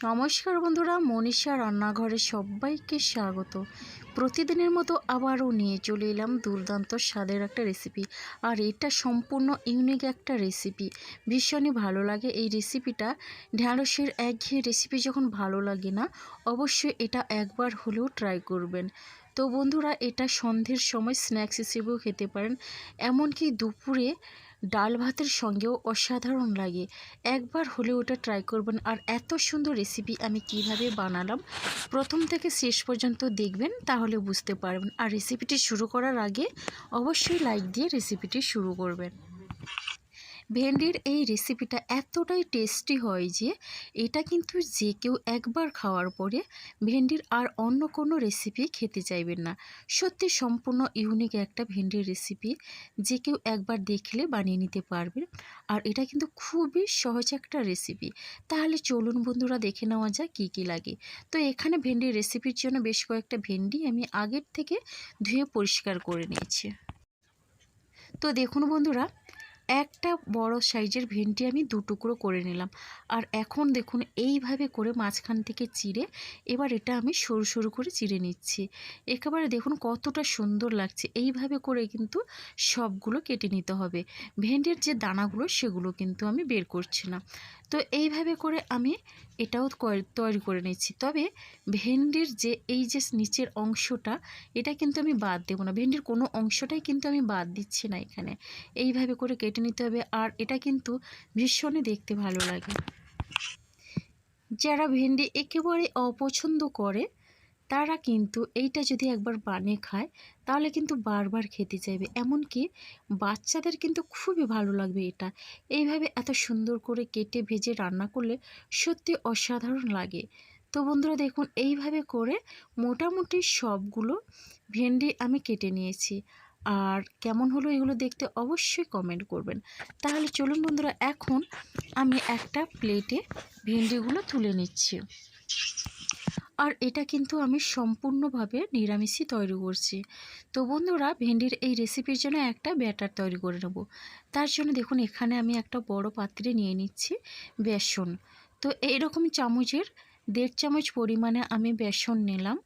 নমস্কার বন্ধুরা, মনীষা রান্নাঘরে সবাইকে স্বাগত। প্রতিদিনের মতো আবারও নিয়ে চলে এলাম দুর্দান্ত স্বাদের একটা রেসিপি আর এটা সম্পূর্ণ ইউনিক একটা রেসিপি ভীষণই ভালো লাগে এই রেসিপিটা ঢ্যাঁড়সের একঘেয়ে রেসিপি যখন ভালো লাগে না, অবশ্যই এটা একবার হলেও ট্রাই করবেন। তো বন্ধুরা, এটা সন্ধ্যের সময় স্ন্যাক্স হিসেবেও খেতে পারেন। এমনকি দুপুরে ডাল ভাতের সঙ্গেও অসাধারণ লাগে। একবার হলে ওটা ট্রাই করবেন। আর এত সুন্দর রেসিপি আমি কীভাবে বানালাম, প্রথম থেকে শেষ পর্যন্ত দেখবেন, তাহলে বুঝতে পারবেন। আর রেসিপিটি শুরু করার আগে অবশ্যই লাইক দিয়ে রেসিপিটি শুরু করবেন। ভেন্ডির এই রেসিপিটা এতটাই টেস্টি হয় যে, এটা কিন্তু যে কেউ একবার খাওয়ার পরে ভেন্ডির আর অন্য কোনো রেসিপি খেতে চাইবেন না। সত্যি সম্পূর্ণ ইউনিক একটা ভেন্ডির রেসিপি যে কেউ একবার দেখলে বানিয়ে নিতে পারবে। আর এটা কিন্তু খুবই সহজ একটা রেসিপি তাহলে চলুন বন্ধুরা দেখে নেওয়া যাক কী কী লাগে। তো এখানে ভেন্ডির রেসিপির জন্য বেশ কয়েকটা ভেন্ডি আমি আগের থেকে ধুয়ে পরিষ্কার করে নিয়েছি। তো দেখুন বন্ধুরা একটা বড় সাইজের ভেন্টি আমি দু টুকরো করে নিলাম। আর এখন দেখুন এইভাবে করে মাঝখান থেকে চিড়ে এবার এটা আমি সরু সরু করে চিড়ে নিচ্ছি। একেবারে দেখুন কতটা সুন্দর লাগছে। এইভাবে করে কিন্তু সবগুলো কেটে নিতে হবে। ভেন্ডির যে দানাগুলো সেগুলো কিন্তু আমি বের করছি না। তো এইভাবে করে আমি এটাও তৈরি করে নিচ্ছি তবে ভেন্ডির যে, এই যে নিচের অংশটা, এটা কিন্তু আমি বাদ দেবো না। ভেন্ডির কোনো অংশটাই কিন্তু আমি বাদ দিচ্ছি না এখানে। এইভাবে করে কেটে নিতে হবে আর এটা কিন্তু ভীষণই দেখতে ভালো লাগে। যারা ভেন্ডি একেবারে অপছন্দ করে তারা কিন্তু এইটা যদি একবার বানিয়ে খায়, তাহলে কিন্তু বারবার খেতে চাইবে। এমনকি বাচ্চাদের কিন্তু খুবই ভালো লাগবে এটা। এইভাবে এত সুন্দর করে কেটে ভেজে রান্না করলে সত্যি অসাধারণ লাগে। তো বন্ধুরা দেখুন, এইভাবে করে মোটামুটি সবগুলো ভেন্ডি আমি কেটে নিয়েছি। আর কেমন হলো এগুলো দেখতে অবশ্যই কমেন্ট করবেন। তাহলে চলুন বন্ধুরা, এখন আমি একটা প্লেটে ভেন্ডিগুলো তুলে নিচ্ছি। আর এটা কিন্তু আমি সম্পূর্ণভাবে নিরামিষই তৈরি করছি। তো বন্ধুরা, ভেন্ডির এই রেসিপির জন্য একটা ব্যাটার তৈরি করে নেব। তার জন্য দেখুন, এখানে আমি একটা বড় পাত্রে নিয়ে নিচ্ছি বেসন। তো এইরকম চামচের দেড় চামচ পরিমাণে আমি বেসন নিলাম।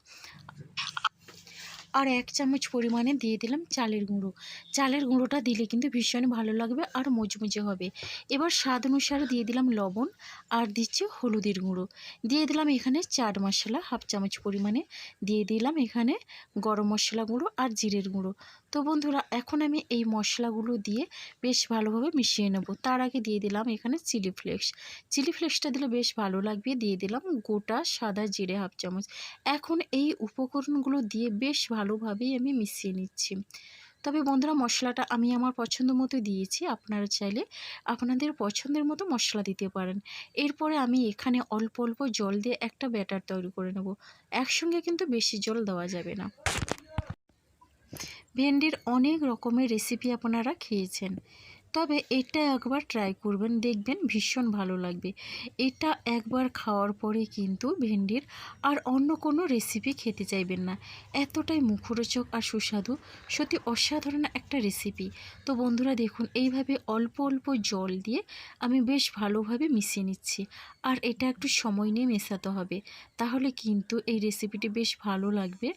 আর এক চামচ পরিমাণে দিয়ে দিলাম চালের গুঁড়ো। চালের গুঁড়োটা দিলে কিন্তু ভীষণ ভালো লাগবে আর মুচমুচে হবে। এবার স্বাদ অনুসারে দিয়ে দিলাম লবণ আর দিচ্ছি হলুদের গুঁড়ো। দিয়ে দিলাম এখানে চাট মশলা, হাফ চামচ পরিমাণে। দিয়ে দিলাম এখানে গরম মশলা গুঁড়ো আর জিরের গুঁড়ো। তো বন্ধুরা, এখন আমি এই মশলাগুলো দিয়ে বেশ ভালোভাবে মিশিয়ে নেব। তার আগে দিয়ে দিলাম এখানে চিলি ফ্লেক্স। চিলি ফ্লেক্সটা দিলে বেশ ভালো লাগবে। দিয়ে দিলাম গোটা সাদা জিরে হাফ চামচ। এখন এই উপকরণগুলো দিয়ে বেশ ভালোভাবেই আমি মিশিয়ে নিচ্ছি। তবে বন্ধুরা, মশলাটা আমি আমার পছন্দ মতো দিয়েছি। আপনারা চাইলে আপনাদের পছন্দের মতো মশলা দিতে পারেন। এরপরে আমি এখানে অল্প অল্প জল দিয়ে একটা ব্যাটার তৈরি করে নেব। একসঙ্গে কিন্তু বেশি জল দেওয়া যাবে না। ভেন্ডির অনেক রকমের রেসিপি আপনারা খেয়েছেন। তবে এটা একবার ট্রাই করবেন, দেখবেন ভীষণ ভালো লাগবে। এটা একবার খাওয়ার পরে কিন্তু ভেন্ডির আর অন্য কোনো রেসিপি খেতে চাইবেন না। এতটাই মুখরোচক আর সুস্বাদু, সত্যি অসাধারণ একটা রেসিপি তো বন্ধুরা দেখুন, এইভাবে অল্প অল্প জল দিয়ে আমি বেশ ভালোভাবে মিশিয়ে নিচ্ছি। আর এটা একটু সময় নিয়ে মেশাতে হবে। তাহলে কিন্তু এই রেসিপিটি বেশ ভালো লাগবে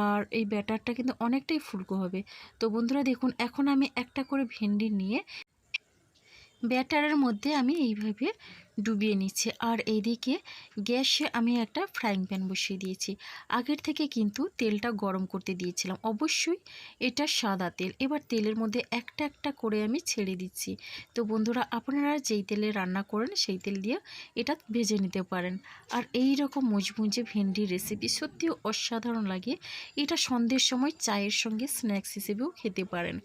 আর এই ব্যাটারটা কিন্তু অনেকটাই ফুলকো হবে। তো বন্ধুরা দেখুন, এখন আমি একটা করে ভেন্ডি নিয়ে ব্যাটারের মধ্যে আমি এইভাবে ডুবিয়ে নিচ্ছি। আর এইদিকে গ্যাসে আমি একটা ফ্রাইং প্যান বসিয়ে দিয়েছি। আগের থেকে কিন্তু তেলটা গরম করতে দিয়েছিলাম। অবশ্যই এটা সাদা তেল। এবার তেলের মধ্যে একটা একটা করে আমি ছেড়ে দিচ্ছি। তো বন্ধুরা, আপনারা যেই তেলে রান্না করেন, সেই তেল দিয়ে এটা ভেজে নিতে পারেন। আর এই রকম মুজমুজে ভেন্ডির রেসিপি সত্যিও অসাধারণ লাগে। এটা সন্ধ্যের সময় চায়ের সঙ্গে স্ন্যাক্স হিসেবেও খেতে পারেন।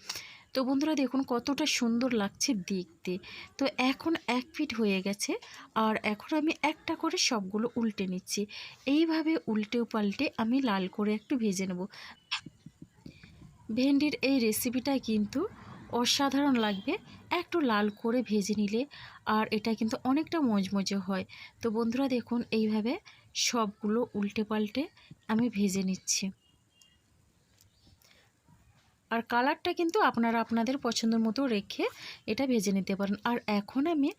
তো বন্ধুরা দেখুন কতটা সুন্দর লাগছে দেখতে। তো এখন এক ফিট হয়ে গেছে আর এখন আমি একটা করে সবগুলো উল্টে নিচ্ছি। এইভাবে উল্টেও পাল্টে আমি লাল করে একটু ভেজে নেব। ভেন্ডির এই রেসিপিটা কিন্তু অসাধারণ লাগবে একটু লাল করে ভেজে নিলে আর এটা কিন্তু অনেকটা মজমজে হয়। তো বন্ধুরা দেখুন এইভাবে সবগুলো উল্টে পাল্টে আমি ভেজে নিচ্ছি। আর কালারটা কিন্তু আপনারা আপনাদের পছন্দের মতো রেখে এটা ভেজে নিতে পারেন। আর এখন আমি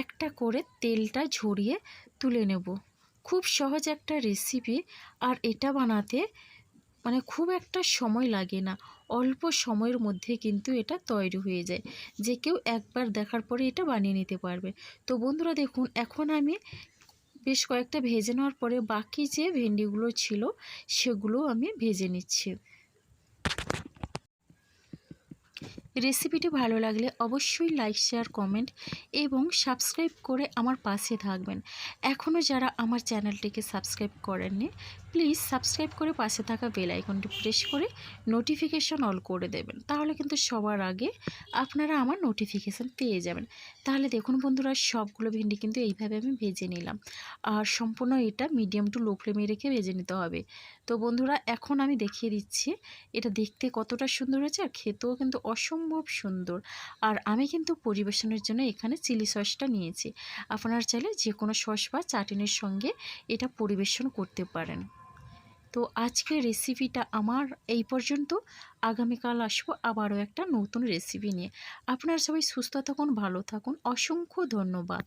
একটা করে তেলটা ঝরিয়ে তুলে নেব। খুব সহজ একটা রেসিপি আর এটা বানাতে মানে খুব একটা সময় লাগে না। অল্প সময়ের মধ্যে কিন্তু এটা তৈরি হয়ে যায়। যে কেউ একবার দেখার পরে এটা বানিয়ে নিতে পারবে। তো বন্ধুরা দেখুন, এখন আমি বেশ কয়েকটা ভেজে নেওয়ার পরে বাকি যে ভেন্ডিগুলো ছিল সেগুলো আমি ভেজে নিচ্ছি। রেসিপিটি ভালো লাগলে অবশ্যই লাইক, শেয়ার, কমেন্ট এবং সাবস্ক্রাইব করে আমার পাশে থাকবেন। এখনও যারা আমার চ্যানেলটিকে সাবস্ক্রাইব করেননি প্লিজ সাবস্ক্রাইব করে পাশে থাকা বেল আইকনটি প্রেস করে নোটিফিকেশন অল করে দেবেন। তাহলে কিন্তু সবার আগে আপনারা আমার নোটিফিকেশান পেয়ে যাবেন। তাহলে দেখুন বন্ধুরা, সবগুলো ভেন্ডি কিন্তু এইভাবে আমি ভেজে নিলাম। আর সম্পূর্ণ এটা মিডিয়াম টু লো ফ্লেমে রেখে ভেজে নিতে হবে। তো বন্ধুরা, এখন আমি দেখিয়ে দিচ্ছি, এটা দেখতে কতটা সুন্দর হয়েছে আর খেতেও কিন্তু অসম্ভব সুন্দর। আর আমি কিন্তু পরিবেশনের জন্য এখানে চিলি সসটা নিয়েছি। আপনারা চাইলে যে কোনো সস বা চাটনির সঙ্গে এটা পরিবেশন করতে পারেন। তো আজকের রেসিপিটা আমার এই পর্যন্ত। আগামীকাল আসব আবারও একটা নতুন রেসিপি নিয়ে। আপনারা সবাই সুস্থ থাকুন, ভালো থাকুন। অসংখ্য ধন্যবাদ।